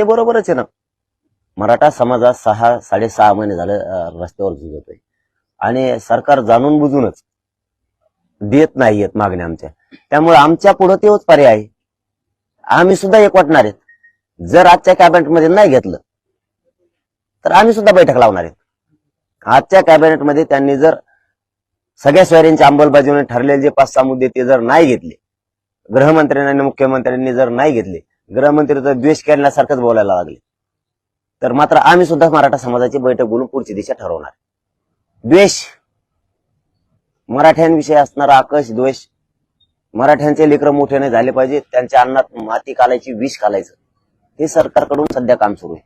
ते बरोबरच आहे ना. मराठा समाजात सहा साडेसहा महिने झाले रस्त्यावर झुजतोय. आणि सरकार जाणून बुजूनच देत नाहीयेत मागण्या आमच्या. त्यामुळे आमच्या पुढे तेच पर्याय आहे. आम्ही सुद्धा एकवटणार आहेत. जर आजच्या कॅबिनेटमध्ये नाही घेतलं तर आम्ही सुद्धा बैठक लावणार आहेत. आजच्या कॅबिनेटमध्ये त्यांनी जर सगळ्या सोयऱ्यांची अंमलबजावणी ठरलेले जे पाच सहा मुद्दे ते जर नाही घेतले गृहमंत्र्यांनी आणि मुख्यमंत्र्यांनी जर नाही घेतले गृहमंत्री तर द्वेष करण्यासारखंच बोलायला लागले. तर मात्र आम्ही सुद्धा मराठा समाजाची बैठक बोलून पुढची दिशा ठरवणार. द्वेष. मराठ्यांविषयी असणारा आकश द्वेष मराठ्यांचे लेकर मोठे नाही झाले पाहिजे त्यांच्या अन्नात माती कालायची विष कालायचं हे सरकारकडून सध्या काम सुरू आहे.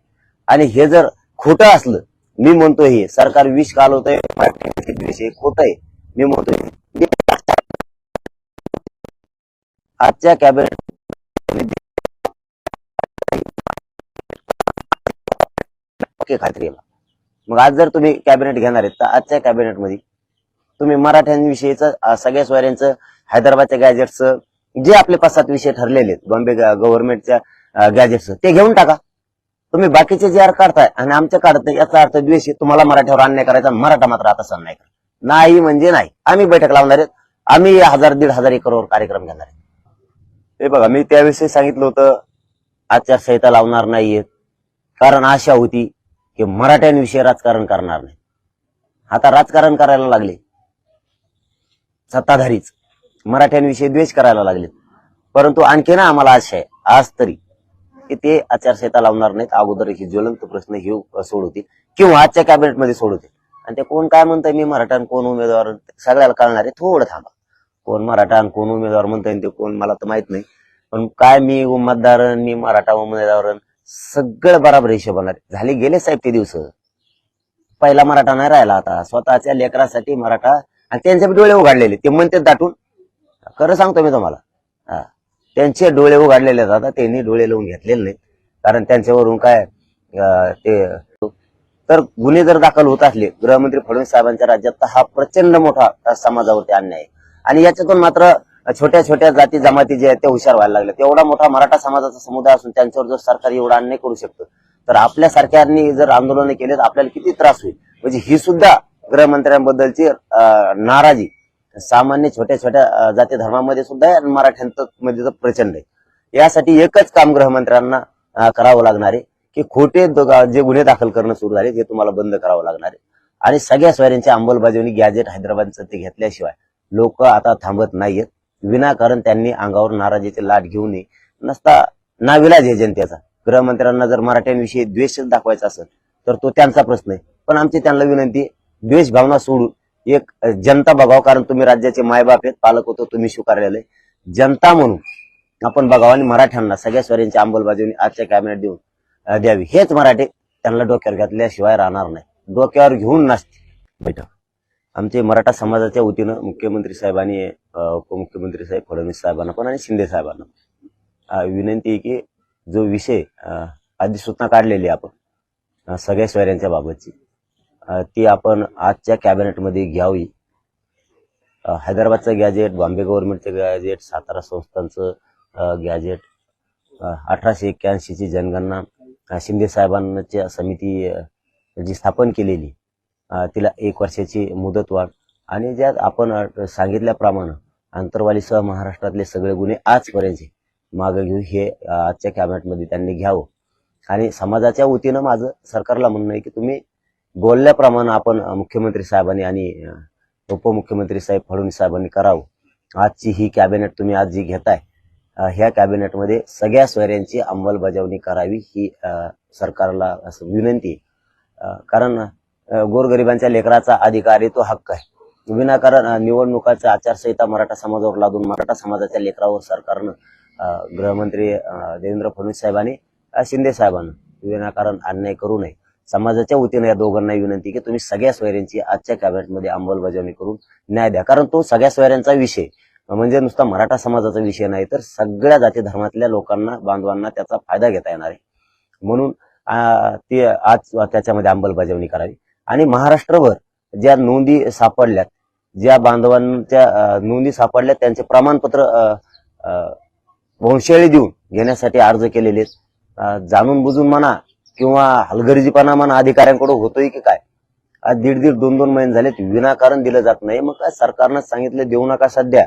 आणि हे जर खोटं असलं मी म्हणतोय हे सरकार विष कालवतंय मराठ्यांचे द्वेष हे खोट आहे. मी म्हणतोय आजच्या कॅबिनेट ओके खात्री आहे मग आज जर तुम्ही कॅबिनेट घेणार आहेत तर आजच्या कॅबिनेटमध्ये तुम्ही मराठ्यांविषयीचं सगळ्या स्वाऱ्यांचं हैदराबादच्या गॅजेटचं जे आपले पाच सात विषय ठरलेले आहेत बॉम्बे गव्हर्नमेंटच्या गॅजेटचं ते घेऊन टाका. तुम्ही बाकीचे जे आर काढताय आणि आमच्या काढत नाही याचा अर्थ द्वेष तुम्हाला मराठ्यावर अन्याय करायचा मराठा मात्र आता सण नाही नाही म्हणजे नाही. आम्ही बैठक लावणार आहेत. आम्ही हजार दीड हजार एकरवर कार्यक्रम घेणार आहे हे बघा मी त्याविषयी सांगितलं होतं आचारसंहिता लावणार नाहीयेत. कारण आशा होती की मराठ्यांविषयी राजकारण करणार नाही. आता राजकारण करायला लागले. सत्ताधारीच. मराठ्यांविषयी द्वेष करायला लागले. परंतु आणखी ना आम्हाला आशा आहे. आज तरी की ते आचारसंहिता लावणार नाहीत. अगोदर ही ज्वलंत प्रश्न हे सोडवतील किंवा आजच्या कॅबिनेटमध्ये सोडवतील. आणि ते कोण काय म्हणतंय? मी मराठा कोण उमेदवार? सगळ्याला कळणार आहे. थोडं थांबा. कोण मराठा आणि कोण उमेदवार म्हणताय ते कोण मला तर माहीत नाही. पण काय मी मतदार मी मराठा उमेदवार आणि सगळं बराबर हिशोब होणार. झाले गेले साहेब ते दिवस. पहिला मराठा नाही राहिला आता. स्वतःच्या लेकरासाठी मराठा आणि त्यांचे डोळे उघडलेले. ते म्हणते दाटून. खरं सांगतो मी तुम्हाला. हा. त्यांचे डोळे उघडलेले आहेत आता. त्यांनी डोळे लावून घेतलेले नाहीत. कारण त्यांच्यावरून काय ते तर गुन्हे जर दाखल होत असले गृहमंत्री फडणवीस साहेबांच्या राज्यात हा प्रचंड मोठा समाजावरती अन्याय आहे. आणि याच्यातून मात्र छोट्या छोट्या जाती जमाती जे आहेत ते हुशार व्हायला लागले तेवढा मोठा मराठा समाजाचा समुदाय असून त्यांच्यावर जर सरकार एवढा अन्याय करू शकतो. तर आपल्या सारख्यांनी जर आंदोलन केले तर आपल्याला किती त्रास होईल? म्हणजे ही सुद्धा गृहमंत्र्यांबद्दलची नाराजी. सामान्य छोट्या छोट्या जाती धर्मामध्ये सुद्धा आहे आणि मराठ्यांमध्ये प्रचंड आहे. यासाठी एकच काम गृहमंत्र्यांना करावं लागणार आहे की खोटे जे गुन्हे दाखल करणं सुरू झाले ते तुम्हाला बंद करावं लागणार आहे. आणि सगळ्या स्वाऱ्यांची अंमलबजावणी गॅजेट हैदराबादचं ते घेतल्याशिवाय लोक आता थांबत नाहीयेत. विनाकारण त्यांनी अंगावर नाराजीची लाट घेऊ नये नसता नाविलाज आहे जनतेचा. गृहमंत्र्यांना जर मराठ्यांविषयी द्वेषच दाखवायचा असेल तर तो त्यांचा प्रश्न आहे. पण आमची त्यांना विनंती द्वेष भावना सोडून एक जनता बघावं कारण तुम्ही राज्याचे मायबाप आहेत पालक होतो तुम्ही स्वीकारलेले जनता म्हणून आपण बघावं आणि मराठ्यांना सगळ्या स्वरांची अंमलबजावणी आजच्या कॅबिनेट देऊन द्यावी. हेच मराठे त्यांना डोक्यावर घातल्याशिवाय राहणार नाही. डोक्यावर घेऊन नसते बैठक. आमचे मराठा समाजाच्या वतीनं मुख्यमंत्री साहेबांनी उपमुख्यमंत्री साहेब फडणवीस साहेबांना पण आणि शिंदे साहेबांना. विनंती आहे की जो विषय अधिसूचना काढलेली आहे आपण सगळ्या स्वैऱ्यांच्या बाबतची ती आपण आजच्या कॅबिनेटमध्ये घ्यावी. हैदराबादचं गॅजेट बॉम्बे गव्हर्नमेंटचं गॅजेट सातारा संस्थांचं गॅजेट अठराशे एक्क्याऐंशीची जनगणना शिंदे साहेबांच्या समिती जी स्थापन केलेली तिला एक वर्षाची मुदतवाढ आणि ज्यात आपण अ, सांगितल्याप्रमाणे आंतरवालीसह महाराष्ट्रातले सगळे गुन्हे आजपर्यंतचे मागं घेऊ हे आजच्या कॅबिनेटमध्ये त्यांनी घ्यावं. आणि समाजाच्या वतीनं माझं सरकारला म्हणणं आहे की तुम्ही बोलल्याप्रमाणे आपण मुख्यमंत्री साहेबांनी आणि उपमुख्यमंत्री साहेब फडणवीस साहेबांनी करावं. आजची ही कॅबिनेट तुम्ही आज जी घेताय ह्या कॅबिनेटमध्ये सगळ्या स्वैऱ्यांची अंमलबजावणी करावी ही सरकारला असं विनंती कारण गोरगरिबांच्या लेकराचा अधिकार आहे तो हक्क आहे. विनाकारण निवडणुकाचा आचारसंहिता मराठा समाजावर लादून मराठा समाजाच्या लेकरावर सरकारनं गृहमंत्री देवेंद्र फडणवीस साहेबांनी शिंदे साहेबांना विनाकारण अन्याय करू नये. समाजाच्या वतीनं या दोघांनाही विनंती की तुम्ही सगळ्या स्वैऱ्यांची आजच्या कॅबिनेटमध्ये अंमलबजावणी करून न्याय द्या. कारण तो सगळ्या स्वैऱ्यांचा विषय म्हणजे नुसता मराठा समाजाचा विषय नाही तर सगळ्या जाती धर्मातल्या लोकांना बांधवांना त्याचा फायदा घेता येणार आहे. म्हणून ती ते आज त्याच्यामध्ये अंमलबजावणी करावी. आणि महाराष्ट्रभर ज्या नोंदी सापडल्यात ज्या बांधवांच्या नोंदी सापडल्यात त्यांचे प्रमाणपत्र अ, देऊन घेण्यासाठी अर्ज केलेले आहेत. जाणून बुजून म्हणा किंवा हलगर्जीपणा म्हणा अधिकाऱ्यांकडून होतोय की काय? आज दीड दीड दोन दोन महिने झालेत विनाकारण दिलं जात नाही. मग काय सरकारनं सांगितलं देऊ नका सध्या.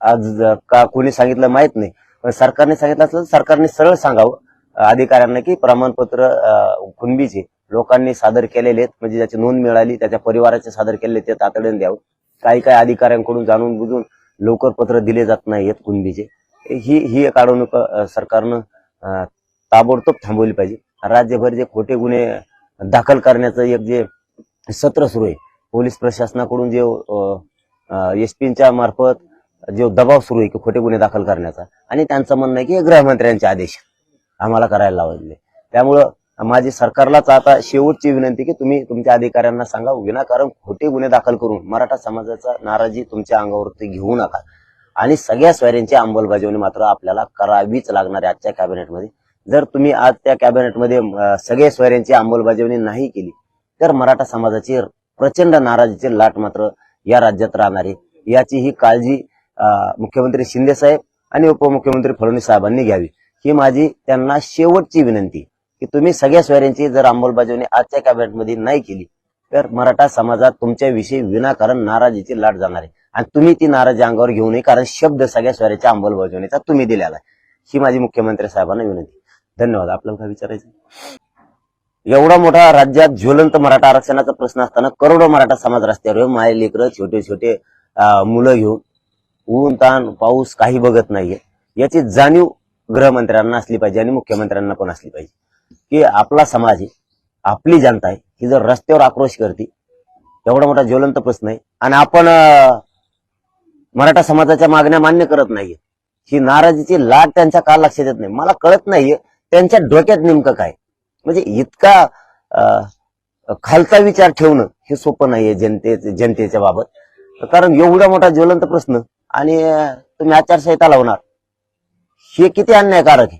आज का कोणी सांगितलं माहीत नाही. पण सरकारने सांगितलं असलं तर सरकारने सरळ सांगावं. अधिकाऱ्यांना की प्रमाणपत्र अं, कुणबीचे लोकांनी सादर केलेले आहेत. म्हणजे ज्याची नोंद मिळाली त्याच्या परिवाराचे सादर केलेले ते तातडीने द्यावं. काही काही अधिकाऱ्यांकडून जाणून बुजून लवकर पत्र दिले जात नाहीत कुणबीचे. ही ही एक अडवणूक सरकारनं ताबडतोब थांबवली पाहिजे. राज्यभर जे खोटे गुन्हे दाखल करण्याचं एक जे सत्र सुरू आहे पोलीस प्रशासनाकडून जे एस पीच्या मार्फत जो दबाव सुरू आहे की खोटे गुन्हे दाखल करण्याचा. आणि त्यांचं म्हणणं आहे की गृहमंत्र्यांचे आदेश आम्हाला करायला लावले त्यामुळं माझी सरकारलाच आता शेवटची विनंती की तुम्ही तुमच्या अधिकाऱ्यांना सांगा विनाकारण खोटे गुन्हे दाखल करून मराठा समाजाचा नाराजी तुमच्या अंगावरती घेऊ नका. आणि सगळ्या स्वाऱ्यांची अंमलबजावणी मात्र आपल्याला करावीच लागणार आहे आजच्या कॅबिनेटमध्ये. जर तुम्ही आज त्या कॅबिनेटमध्ये सगळ्या स्वाऱ्यांची अंमलबजावणी नाही केली तर मराठा समाजाची प्रचंड नाराजीची लाट मात्र या राज्यात राहणार आहे. याची ही काळजी मुख्यमंत्री शिंदे साहेब आणि उपमुख्यमंत्री फडणवीस साहेबांनी घ्यावी. ही माझी त्यांना शेवटची विनंती. की तुम्ही सगळ्या स्वाऱ्यांची जर अंमलबजावणी आजच्या कॅबिनेटमध्ये नाही केली तर मराठा समाजात तुमच्याविषयी विनाकारण नाराजीची लाट जाणार आहे. आणि तुम्ही ती नाराजी अंगावर घेऊ नये कारण शब्द सगळ्या स्वाऱ्याच्या अंमलबजावणीचा तुम्ही दिलेला आहे. ही माझी मुख्यमंत्री साहेबांना विनंती. धन्यवाद. आपल्याला काय विचारायचं? एवढा मोठा राज्यात ज्वलंत मराठा आरक्षणाचा प्रश्न असताना करोडो मराठा समाज रस्त्यावर माय लेकर छोटे छोटे मुलं घेऊन ऊन ताण पाऊस काही बघत नाहीये. याची जाणीव गृहमंत्र्यांना असली पाहिजे आणि मुख्यमंत्र्यांना पण असली पाहिजे. की आपला समाज आहे आपली जनता आहे ही जर रस्त्यावर आक्रोश करते एवढा मोठा ज्वलंत प्रश्न आहे आणि आपण मराठा समाजाच्या मागण्या मान्य करत नाहीये ही नाराजीची लाट त्यांच्या का लक्षात येत नाही. मला कळत नाहीये त्यांच्या डोक्यात नेमकं काय म्हणजे इतका अं, खालचा विचार ठेवणं हे सोपं नाहीये जनते जनतेच्या बाबत. कारण एवढा मोठा ज्वलंत प्रश्न आणि तुम्ही आचारसंहिता लावणार हे किती अन्यायकारक आहे?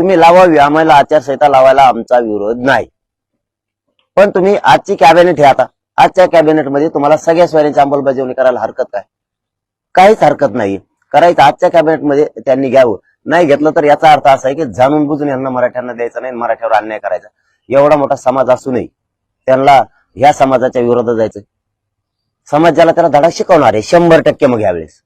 तुम्ही लावावी आम्हाला आचारसंहिता लावायला आमचा विरोध नाही. पण तुम्ही आजची कॅबिनेट हे आता. आजच्या कॅबिनेटमध्ये तुम्हाला सगळ्या स्वयंची अंमलबजावणी करायला हरकत काय? काहीच हरकत नाही. करायचं आजच्या कॅबिनेटमध्ये त्यांनी घ्यावं. नाही घेतलं तर याचा अर्थ असा आहे की जाणून बुजून यांना मराठ्यांना द्यायचं नाही मराठ्यावर अन्याय करायचा. एवढा मोठा समाज असूनही त्यांना ह्या समाजाच्या विरोधात जायचं समाज ज्याला त्याला धडा शिकवणार आहे शंभर टक्के मग यावेळेस.